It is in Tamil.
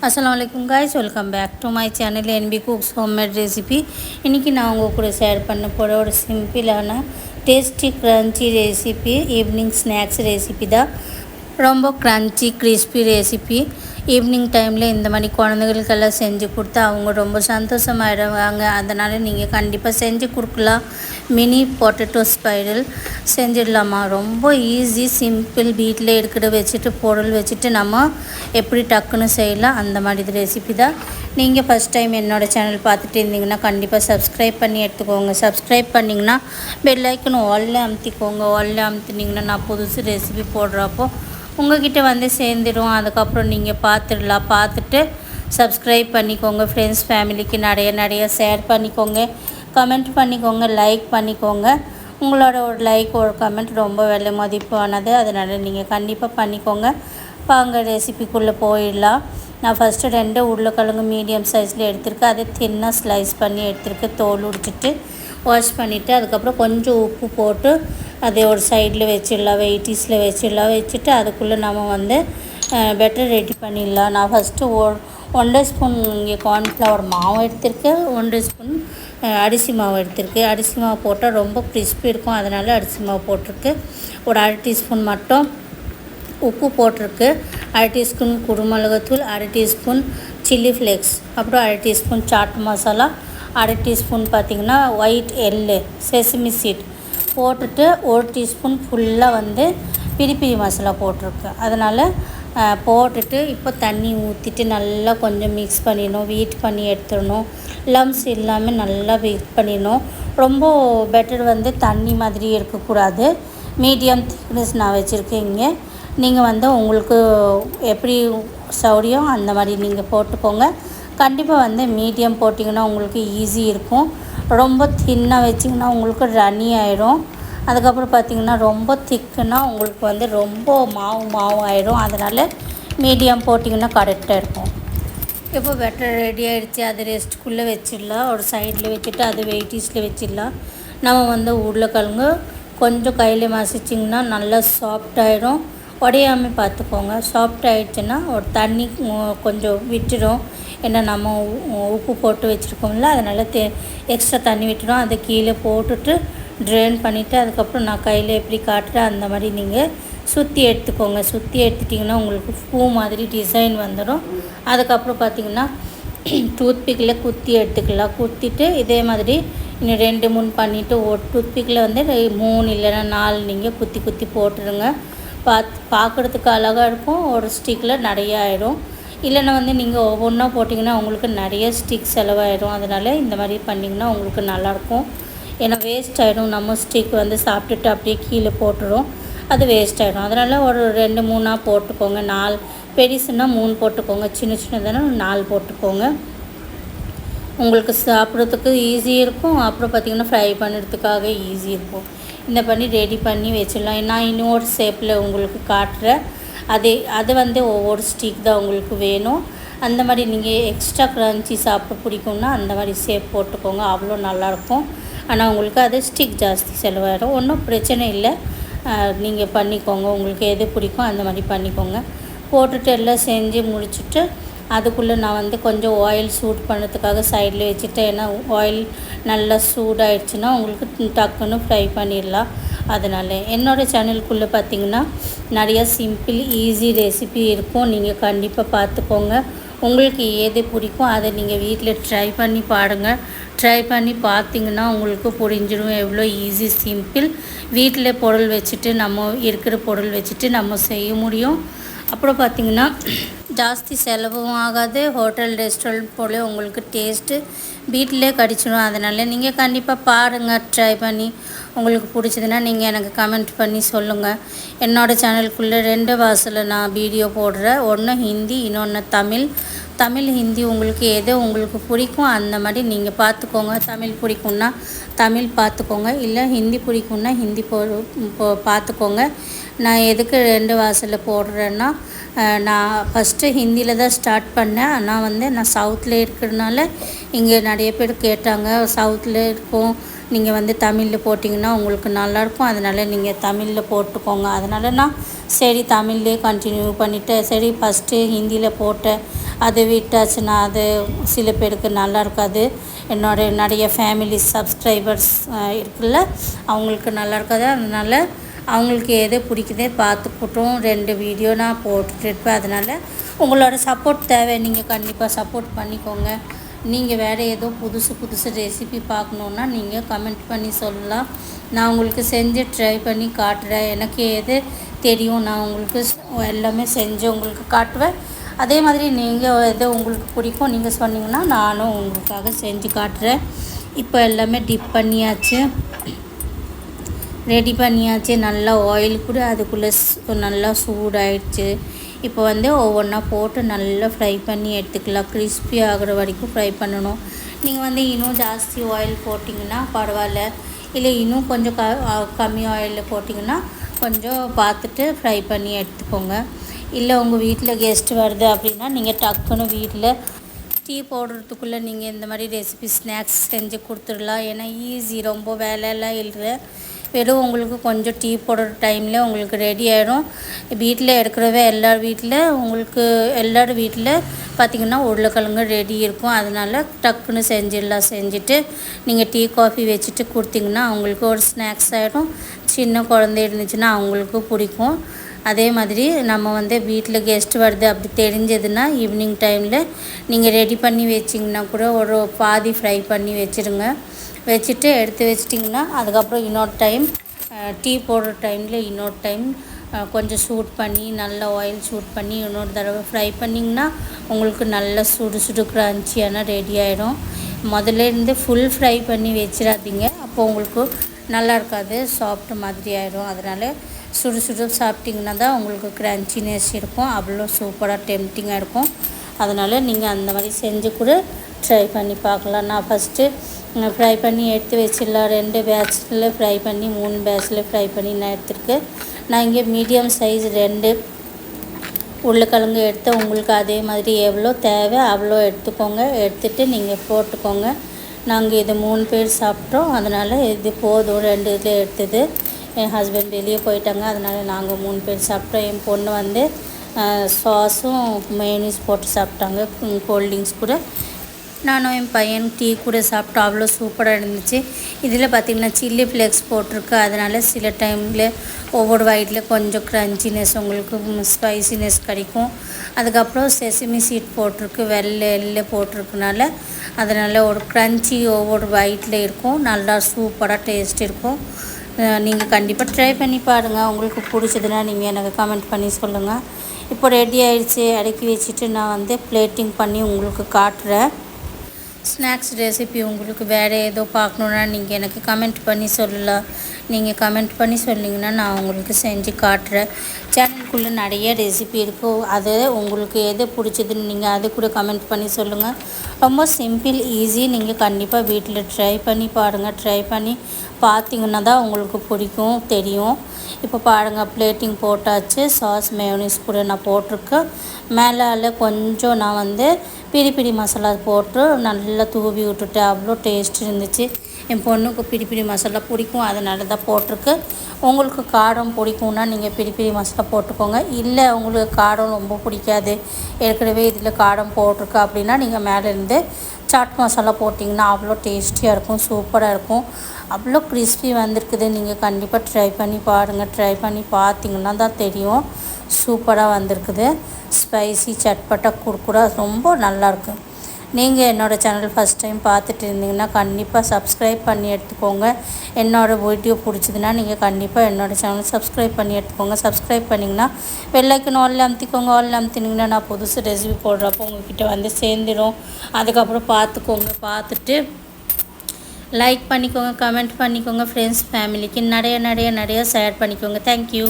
அஸ்ஸலாமு அலைக்கும் guys welcome back to my channel NB cooks homemade recipe இன்றைக்கி நான் உங்கள் கூட ஷேர் பண்ண போகிற ஒரு சிம்பிளான tasty crunchy recipe evening snacks recipe தான் ரொம்ப க்ரன்ச்சி கிறிஸ்பி ரெசிபி ஈவினிங் டைமில் இந்த மாதிரி குழந்தைகளுக்கெல்லாம் செஞ்சு கொடுத்தா அவங்க ரொம்ப சந்தோஷமாயிடுவாங்க. அதனால் நீங்கள் கண்டிப்பாக செஞ்சு கொடுக்கலாம். மினி பொட்டேட்டோ ஸ்பைரல் செஞ்சிடலாமா? ரொம்ப ஈஸி சிம்பிள் வீட்டில் இருக்கிற வச்சுட்டு பொருள் வச்சுட்டு நம்ம எப்படி டக்குன்னு செய்யலாம் அந்த மாதிரி ரெசிபி தான். நீங்கள் ஃபஸ்ட் டைம் என்னோடய சேனல் பார்த்துட்டு இருந்தீங்கன்னா கண்டிப்பாக சப்ஸ்கிரைப் பண்ணி எடுத்துக்கோங்க. சப்ஸ்கிரைப் பண்ணிங்கன்னா பெல்லைக்கன் ஒல்ல அமுத்திக்கோங்க. ஒல்ல அமுத்துனீங்கன்னா நான் புதுசு ரெசிபி போடுறப்போ உங்ககிட்ட வந்து சேர்ந்துடும். அதுக்கப்புறம் நீங்கள் பார்த்துடலாம். பார்த்துட்டு சப்ஸ்கிரைப் பண்ணிக்கோங்க. ஃப்ரெண்ட்ஸ் ஃபேமிலிக்கு நிறைய நிறைய ஷேர் பண்ணிக்கோங்க. கமெண்ட் பண்ணிக்கோங்க. லைக் பண்ணிக்கோங்க. உங்களோட ஒரு லைக் ஒரு கமெண்ட் ரொம்ப விலை மதிப்பானது. அதனால் நீங்கள் கண்டிப்பாக பண்ணிக்கோங்க. பாங்க ரெசிபிக்குள்ளே போயிடலாம். நான் ஃபஸ்ட்டு ரெண்டு உருளைக்கிழங்கு மீடியம் சைஸில் எடுத்திருக்கேன். அதை தின்னாக ஸ்லைஸ் பண்ணி எடுத்திருக்கேன். தோல் உடிச்சிட்டு வாஷ் பண்ணிவிட்டு அதுக்கப்புறம் கொஞ்சம் உப்பு போட்டு அதை ஒரு சைடில் வச்சிடலாம் வெயிட்டிஸில் வச்சிடலாம் வச்சுட்டு அதுக்குள்ளே நம்ம வந்து பெட்டர் ரெடி பண்ணிடலாம். நான் ஃபஸ்ட்டு ஓ ஒன்றரை ஸ்பூன் இங்கே கார்ன்ஃப்ளவர் மாவு எடுத்திருக்கேன். ஒன்றரை ஸ்பூன் அரிசி மாவு எடுத்திருக்கேன். அரிசி மாவு போட்டால் ரொம்ப கிறிஸ்பி இருக்கும். அதனால் அரிசி மாவு போட்டிருக்கு ஒரு அரை டீஸ்பூன் மட்டும் உப்பு போட்டிருக்கு. அரை டீஸ்பூன் குருமிளகுத்தூள் அரை டீஸ்பூன் சில்லி ஃப்ளேக்ஸ் அப்புறம் அரை டீஸ்பூன் சாட் மசாலா அரை டீஸ்பூன் பார்த்திங்கன்னா ஒயிட் எள்ளு செசமி சீட் போட்டுட்டு ஒரு டீஸ்பூன் ஃபுல்லாக வந்து பிரி பிரி மசாலா போட்டிருக்கு. அதனால் போட்டுட்டு இப்போ தண்ணி ஊற்றிட்டு நல்லா கொஞ்சம் மிக்ஸ் பண்ணிடணும் வீட் பண்ணி எடுத்துடணும். லம்ஸ் இல்லாமல் நல்லா வீட் பண்ணிடணும். ரொம்ப பெட்டர் வந்து தண்ணி மாதிரி இருக்கக்கூடாது. மீடியம் திக்னஸ் நான் வச்சுருக்கேன் இங்கே. நீங்கள் வந்து உங்களுக்கு எப்படி சௌரியம் அந்த மாதிரி நீங்கள் போட்டுக்கோங்க. கண்டிப்பாக வந்து மீடியம் போட்டிங்கன்னா உங்களுக்கு ஈஸி இருக்கும். ரொம்ப தின்னாக வச்சிங்கன்னா உங்களுக்கு ரனி ஆகிடும் அதுக்கப்புறம் பார்த்திங்கன்னா ரொம்ப திக்குன்னா உங்களுக்கு வந்து ரொம்ப மாவு மாவு ஆகிடும் அதனால் மீடியம் போட்டிங்கன்னா கரெக்டாக இருக்கும். இப்போ பெட்டர் ரெடி ஆகிடுச்சு அது ரெஸ்ட்டுக்குள்ளே வச்சிடலாம். ஒரு சைடில் வச்சுட்டு அது வெயிட்டிஸில் வச்சிடலாம். நம்ம வந்து உருளைக்கிழங்கு கொஞ்சம் கையில் மசிச்சிங்கன்னா நல்லா சாஃப்ட் உடையாமல் பார்த்துக்கோங்க சாஃப்ட் ஆகிடுச்சுன்னா ஒரு தண்ணி கொஞ்சம் விட்டுடும் ஏன்னா நம்ம உப்பு போட்டு வச்சுருக்கோம்ல அதனால் தே எக்ஸ்ட்ரா தண்ணி விட்டுடும். அதை கீழே போட்டுட்டு ட்ரெயின் பண்ணிவிட்டு அதுக்கப்புறம் நான் கையில் எப்படி காட்டுறேன் அந்த மாதிரி நீங்கள் சுற்றி எடுத்துக்கோங்க. சுற்றி எடுத்துட்டிங்கன்னா உங்களுக்கு பூ மாதிரி டிசைன் வந்துடும். அதுக்கப்புறம் பார்த்திங்கன்னா டூத்பிக்கில் குத்தி எடுத்துக்கலாம். குத்திட்டு இதே மாதிரி இன்னும் ரெண்டு மூணு பண்ணிவிட்டு ஒரு டூத்பிக்கில் வந்து மூணு இல்லைன்னா நாலு நீங்கள் குத்தி குத்தி போட்டுருங்க பார்த்து பார்க்குறதுக்கு அழகாக இருக்கும். ஒரு ஸ்டிக்கில் நிறைய ஆகிடும் இல்லைன்னா வந்து நீங்கள் ஒவ்வொன்றா போட்டிங்கன்னா உங்களுக்கு நிறைய ஸ்டிக் செலவாயிடும். அதனால் இந்த மாதிரி பண்ணிங்கன்னா உங்களுக்கு நல்லாயிருக்கும். ஏன்னா வேஸ்ட் ஆகிடும் நம்ம ஸ்டிக் வந்து சாப்பிட்டுட்டு அப்படியே கீழே போட்டுரும். அது வேஸ்ட் ஆகிடும் அதனால் ஒரு ரெண்டு மூணாக போட்டுக்கோங்க. நாலு பெருசுன்னா மூணு போட்டுக்கோங்க. சின்ன சின்னதுன்னா நாலு போட்டுக்கோங்க. உங்களுக்கு சாப்பிட்றதுக்கு ஈஸி இருக்கும். அப்புறம் பார்த்திங்கன்னா ஃப்ரை பண்ணுறதுக்காக ஈஸி இருக்கும். இந்த பண்ணி ரெடி பண்ணி வச்சிடலாம். நான் இன்னொரு ஷேப்பில் உங்களுக்கு காட்டுறேன். அதே அது வந்து ஒவ்வொரு ஸ்டிக் தான் உங்களுக்கு வேணும். அந்த மாதிரி நீங்கள் எக்ஸ்ட்ரா க்ரன்ச்சி சாப்பிட பிடிக்கும்னா அந்த மாதிரி சேப் போட்டுக்கோங்க. அவ்வளோ நல்லாயிருக்கும். ஆனால் உங்களுக்கு அது ஸ்டிக் ஜாஸ்தி செலவாயிடும். ஒன்றும் பிரச்சனை இல்லை. நீங்கள் பண்ணிக்கோங்க. உங்களுக்கு எது பிடிக்கும் அந்த மாதிரி பண்ணிக்கோங்க. போட்டுட்டு எல்லாம் செஞ்சு முடிச்சுட்டு அதுக்குள்ளே நான் வந்து கொஞ்சம் ஆயில் சூட் பண்ணுறதுக்காக சைடில் வச்சுட்டேன். ஏன்னா ஆயில் நல்லா சூடாயிடுச்சுன்னா உங்களுக்கு டக்குன்னு ஃப்ரை பண்ணிடலாம். அதனால் என்னோடய சேனலுக்குள்ளே பார்த்தீங்கன்னா நிறையா சிம்பிள் ஈஸி ரெசிபி இருக்கும். நீங்கள் கண்டிப்பாக பார்த்துக்கோங்க உங்களுக்கு எது பிடிக்கும் அதை நீங்கள் வீட்டில் ட்ரை பண்ணி பாருங்கள் ட்ரை பண்ணி பார்த்தீங்கன்னா உங்களுக்கு புரிஞ்சிடும் எவ்வளோ ஈஸி சிம்பிள் வீட்டில் பொருள் வச்சுட்டு நம்ம இருக்கிற பொருள் வச்சுட்டு நம்ம செய்ய முடியும். அப்புறம் பார்த்திங்கன்னா ஜாஸ்தி செலவும் ஆகாது. ஹோட்டல் ரெஸ்டாரண்ட் போல் உங்களுக்கு டேஸ்ட்டு வீட்டிலே கடிச்சிடும். அதனால் நீங்கள் கண்டிப்பாக பாருங்கள் ட்ரை பண்ணி. உங்களுக்கு பிடிச்சதுன்னா நீங்கள் எனக்கு கமெண்ட் பண்ணி சொல்லுங்கள் என்னோடய சேனலுக்குள்ளே ரெண்டு வாசலில் நான் வீடியோ போடுறேன். ஒன்று ஹிந்தி இன்னொன்று தமிழ். தமிழ் ஹிந்தி உங்களுக்கு எது உங்களுக்கு பிடிக்கும் அந்த மாதிரி நீங்கள் பார்த்துக்கோங்க. தமிழ் பிடிக்கும்னா தமிழ் பார்த்துக்கோங்க. இல்லை ஹிந்தி பிடிக்கும்னா ஹிந்தி போ பார்த்துக்கோங்க. நான் எதுக்கு ரெண்டு வாசலில் போடுறேன்னா நான் ஃபஸ்ட்டு ஹிந்தியில் தான் ஸ்டார்ட் பண்ணேன். ஆனால் வந்து நான் சவுத்தில் இருக்கிறதுனால இங்கே நிறைய பேர் கேட்டாங்க சவுத்தில் இருக்கும். நீங்கள் வந்து தமிழில் போட்டிங்கன்னா உங்களுக்கு நல்லாயிருக்கும் அதனால் நீங்கள் தமிழில் போட்டுக்கோங்க. அதனால் நான் சரி தமிழ்லேயே கண்டினியூ பண்ணிவிட்டேன் சரி ஃபஸ்ட்டு ஹிந்தியில் போட்டேன். அது விட்டாச்சுன்னா அது சில பேருக்கு நல்லா இருக்காது. என்னோட நிறைய ஃபேமிலி சப்ஸ்கிரைபர்ஸ் இருக்குல்ல அவங்களுக்கு நல்லா இருக்காது. அதனால் அவங்களுக்கு எது பிடிக்குதே பார்த்துக்கிட்டும். ரெண்டு வீடியோ நான் போட்டுட்டு இருப்பேன் அதனால் உங்களோட சப்போர்ட் தேவை. நீங்கள் கண்டிப்பாக சப்போர்ட் பண்ணிக்கோங்க. நீங்கள் வேறு ஏதோ புதுசு புதுசு ரெசிபி பார்க்கணுன்னா நீங்கள் கமெண்ட் பண்ணி சொல்லலாம். நான் உங்களுக்கு செஞ்சு ட்ரை பண்ணி காட்டுறேன். எனக்கு எது தெரியும் நான் உங்களுக்கு எல்லாமே செஞ்சு உங்களுக்கு காட்டுவேன். அதே மாதிரி நீங்கள் எது உங்களுக்கு பிடிக்கும் நீங்கள் சொன்னீங்கன்னா நானும் உங்களுக்காக செஞ்சு காட்டுறேன். இப்போ எல்லாமே டிப் பண்ணியாச்சு. ரெடி பண்ணியாச்சு. நல்லா ஆயில் கூட அதுக்குள்ளே நல்லா சூடாயிடுச்சு. இப்போ வந்து ஒவ்வொன்றா போட்டு நல்லா ஃப்ரை பண்ணி எடுத்துக்கலாம். கிறிஸ்பி ஆகிற வரைக்கும் ஃப்ரை பண்ணணும். நீங்கள் வந்து இன்னும் ஜாஸ்தி ஆயில் போட்டிங்கன்னா பரவாயில்ல. இல்லை இன்னும் கொஞ்சம் க கம்மி ஆயிலில் போட்டிங்கன்னா கொஞ்சம் பார்த்துட்டு ஃப்ரை பண்ணி எடுத்துக்கோங்க. இல்லை உங்கள் வீட்டில் கெஸ்ட் வருது அப்படின்னா நீங்கள் டக்குன்னு வீட்டில் டீ போடுறதுக்குள்ளே நீங்கள் இந்த மாதிரி ரெசிபி ஸ்நாக்ஸ் செஞ்சு கொடுத்துடலாம். ஏன்னா ஈஸி ரொம்ப வேலையெல்லாம் இல்லை. வெறும் உங்களுக்கு கொஞ்சம் டீ போடுற டைமில் உங்களுக்கு ரெடி ஆகிடும் வீட்டில் எடுக்கிறவே எல்லார் வீட்டில் உங்களுக்கு எல்லார் வீட்டில் பார்த்திங்கன்னா உருளைக்கிழங்கு ரெடி இருக்கும். அதனால் டக்குன்னு செஞ்சிடலாம். செஞ்சுட்டு நீங்கள் டீ காஃபி வச்சுட்டு கொடுத்தீங்கன்னா அவங்களுக்கு ஒரு ஸ்நாக்ஸ் ஆகிடும் சின்ன குழந்தை இருந்துச்சுன்னா அவங்களுக்கு பிடிக்கும். அதே மாதிரி நம்ம வந்து வீட்டில் கெஸ்ட் வருது அப்படி தெரிஞ்சதுன்னா ஈவினிங் டைமில் நீங்கள் ரெடி பண்ணி வச்சிங்கன்னா கூட ஒரு பாதி ஃப்ரை பண்ணி வச்சுருங்க. வச்சுட்டு எடுத்து வச்சிட்டிங்கன்னா அதுக்கப்புறம் இன்னொரு டைம் டீ போடுற டைமில் இன்னொரு டைம் கொஞ்சம் சூட் பண்ணி நல்லா ஆயில் சூட் பண்ணி இன்னொரு தடவை ஃப்ரை பண்ணிங்கன்னா உங்களுக்கு நல்ல சுடு சுடு கிரான்ச்சியான ரெடி ஆகிடும் முதல்ல இருந்து ஃபுல் ஃப்ரை பண்ணி வச்சிடாதீங்க. அப்போ உங்களுக்கு நல்லா இருக்காது சாஃப்ட் மாதிரி ஆகிடும் அதனால் சுடு சுடு சாப்பிட்டிங்கன்னா தான் உங்களுக்கு கிரான்ச்சினஸ் இருக்கும். அவ்வளோ சூப்பராக டெம்டிங்காக இருக்கும். அதனால் நீங்கள் அந்த மாதிரி செஞ்சு கூட ட்ரை பண்ணி பார்க்கலாம். நான் ஃபஸ்ட்டு ஃப்ரை பண்ணி எடுத்து வச்சிடலாம். ரெண்டு பேட்சில் ஃப்ரை பண்ணி மூணு பேட்சில் ஃப்ரை பண்ணி நான் எடுத்துருக்கேன் நான் இங்கே மீடியம் சைஸ் ரெண்டு உருளைக்கிழங்கு எடுத்து உங்களுக்கு அதே மாதிரி எவ்வளோ தேவை அவ்வளோ எடுத்துக்கோங்க. எடுத்துகிட்டு நீங்கள் போட்டுக்கோங்க. நாங்கள் இது மூணு பேர் சாப்பிட்டோம். அதனால் இது போதும். ரெண்டு இதில் எடுத்தது. என் ஹஸ்பண்ட் வெளியே போயிட்டாங்க. அதனால் நாங்கள் மூணு பேர் சாப்பிட்டோம். என் பொண்ணு வந்து சாஸும் மைனீஸ் போட்டு சாப்பிட்டாங்க. கோல்ட்ரிங்க்ஸ் கூட. நானும் என் பையன் டீ கூட சாப்பிட்டோம். அவ்வளோ சூப்பராக இருந்துச்சு. இதில் பார்த்திங்கன்னா சில்லி ஃப்ளேக்ஸ் போட்டிருக்கு. அதனால் சில டைமில் ஒவ்வொரு வயிற்றில் கொஞ்சம் க்ரன்ச்சினஸ் உங்களுக்கு ஸ்பைசினஸ் கிடைக்கும். அதுக்கப்புறம் செசிமி சீட் போட்டிருக்கு. வெள்ளை எல்லை போட்டிருக்கனால அதனால் ஒரு க்ரன்ச்சி ஒவ்வொரு வயிற்றில் இருக்கும். நல்லா சூப்பராக டேஸ்ட் இருக்கும். நீங்கள் கண்டிப்பாக ட்ரை பண்ணி பாருங்கள் உங்களுக்கு பிடிச்சதுன்னா நீங்கள் எனக்கு கமெண்ட் பண்ணி சொல்லுங்கள் இப்போ ரெடி ஆயிடுச்சு. அடுக்கி வச்சுட்டு நான் வந்து பிளேட்டிங் பண்ணி உங்களுக்கு காட்டுறேன். ஸ்நாக்ஸ் ரெசிபி உங்களுக்கு வேறு ஏதோ பார்க்கணுன்னா நீங்கள் எனக்கு கமெண்ட் பண்ணி சொல்லலாம். நீங்கள் கமெண்ட் பண்ணி சொன்னீங்கன்னா நான் உங்களுக்கு செஞ்சு காட்டுறேன். சேனலுக்குள்ளே நிறைய ரெசிபி இருக்கும் அது உங்களுக்கு எது பிடிச்சதுன்னு நீங்கள் அது கூட கமெண்ட் பண்ணி சொல்லுங்கள் ரொம்ப சிம்பிள் ஈஸி நீங்கள் கண்டிப்பாக வீட்டில் ட்ரை பண்ணி பாருங்கள் ட்ரை பண்ணி பார்த்தீங்கன்னா தான் உங்களுக்கு பிடிக்கும் தெரியும். இப்போ பாருங்கள் பிளேட்டிங் போட்டாச்சு. சாஸ் மேயோனிஸ் கூட நான் போட்டிருக்கேன். மேலே கொஞ்சம் நான் வந்து பிடி பிடி மசாலா போட்டு நல்லா தூவி விட்டுட்டு அவ்வளோ டேஸ்ட் இருந்துச்சு. என் பொண்ணுக்கு பிடி பிடி மசாலா பிடிக்கும் அதனால தான் போட்டிருக்கு. உங்களுக்கு காரம் பிடிக்கும்னா நீங்கள் பிடி பிடி மசாலா போட்டுக்கோங்க. இல்லை உங்களுக்கு காரம் ரொம்ப பிடிக்காது. ஏற்கனவே இதில் காரம் போட்டிருக்கு அப்படின்னா நீங்கள் மேலேருந்து சாட் மசாலா போட்டிங்கன்னா அவ்வளோ டேஸ்டியாக இருக்கும் சூப்பராக இருக்கும். அவ்வளோ கிறிஸ்பி வந்திருக்குது. நீங்கள் கண்டிப்பாக ட்ரை பண்ணி பாருங்கள் ட்ரை பண்ணி பார்த்தீங்கன்னா தான் தெரியும். சூப்பராக வந்திருக்குது. ஸ்பைசி சட்பட்டா குறுக்குறா ரொம்ப நல்லாயிருக்கும் நீங்கள் என்னோடய சேனல் ஃபஸ்ட் டைம் பார்த்துட்டு இருந்தீங்கன்னா கண்டிப்பாக சப்ஸ்கிரைப் பண்ணி எடுத்துக்கோங்க. என்னோடய வீடியோ பிடிச்சதுன்னா நீங்கள் கண்டிப்பாக என்னோடய சேனல் சப்ஸ்கிரைப் பண்ணி எடுத்துக்கோங்க. சப்ஸ்கிரைப் பண்ணிங்கன்னா வெள்ளைக்குன்னு ஆல் அமுத்திக்கோங்க. ஆல் அமுத்தினீங்கன்னா நான் புதுசு ரெசிபி போடுறப்போ உங்ககிட்ட வந்து சேர்ந்துடும் அதுக்கப்புறம் பார்த்துக்கோங்க. பார்த்துட்டு லைக் பண்ணிக்கோங்க கமெண்ட் பண்ணிக்கோங்க. ஃப்ரெண்ட்ஸ் ஃபேமிலிக்கு நிறைய நிறைய நிறைய ஷேர் பண்ணிக்கோங்க. தேங்க்யூ